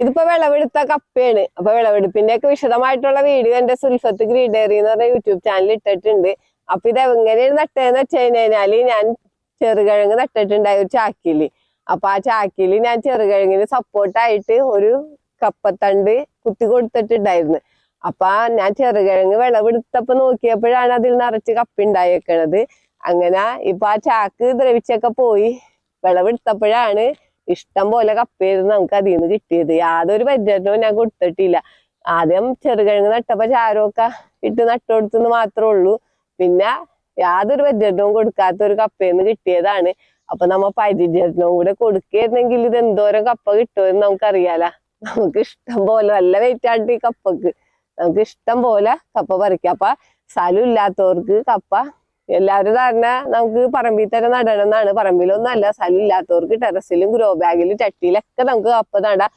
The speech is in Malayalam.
ഇതിപ്പോ വിളവെടുത്ത കപ്പയാണ്. അപ്പൊ വിളവെടുപ്പിന്റെ ഒക്കെ വിശദമായിട്ടുള്ള വീഡിയോ എന്റെ സുൽഫത്ത് ഗ്രീഡേറി എന്ന് പറഞ്ഞ യൂട്യൂബ് ചാനൽ ഇട്ടിട്ടുണ്ട്. അപ്പൊ ഇത് എങ്ങനെയാണ് നട്ടതെന്ന് വെച്ച് കഴിഞ്ഞാൽ ഞാൻ ചെറുകിഴങ്ങ് നട്ടിട്ടുണ്ടായി ഒരു ചാക്കിൽ. അപ്പൊ ആ ചാക്കിൽ ഞാൻ ചെറുകിഴങ്ങിന് സപ്പോർട്ടായിട്ട് ഒരു കപ്പത്തണ്ട് കുത്തി കൊടുത്തിട്ടുണ്ടായിരുന്നു. അപ്പൊ ഞാൻ ചെറുകിഴങ്ങ് വിളവെടുത്തപ്പോ നോക്കിയപ്പോഴാണ് അതിൽ നിറച്ച് കപ്പ ഉണ്ടായേക്കണത്. അങ്ങനെ ഇപ്പൊ ആ ചാക്ക് ദ്രവിച്ചൊക്കെ പോയി വിളവെടുത്തപ്പോഴാണ് ഇഷ്ടം പോലെ കപ്പയായിരുന്നു നമുക്ക് അതിൽ നിന്ന് കിട്ടിയത്. യാതൊരു പരിചരണവും ഞാൻ കൊടുത്തിട്ടില്ല. ആദ്യം ചെറുകിഴങ്ങ് നട്ടപ്പോ ചാരമൊക്കെ ഇട്ട് നട്ടുകൊടുത്തെന്ന് മാത്രമേ ഉള്ളൂ. പിന്നെ യാതൊരു പരിചരണവും കൊടുക്കാത്ത ഒരു കപ്പയെന്ന് കിട്ടിയതാണ്. അപ്പൊ നമ്മ പരിചരണവും കൂടെ കൊടുക്കുകയായിരുന്നെങ്കിൽ ഇത് എന്തോരം കപ്പ കിട്ടുമെന്ന് നമുക്കറിയാല. നമുക്ക് ഇഷ്ടം പോലെ നല്ല വെയിറ്റ് ഈ കപ്പക്ക് നമുക്ക് ഇഷ്ടം പോലെ കപ്പ പറിക്കാം. അപ്പൊ സ്ഥലം ഇല്ലാത്തവർക്ക് കപ്പ എല്ലാവരും തന്നെ നമുക്ക് പറമ്പിൽ തന്നെ നടണം എന്നാണ്. പറമ്പിലൊന്നും അല്ല സ്ഥലം ഇല്ലാത്തവർക്ക് ടെറസിലും ഗ്രോ ബാഗിലും ചട്ടിയിലൊക്കെ നമുക്ക് കപ്പ നടാം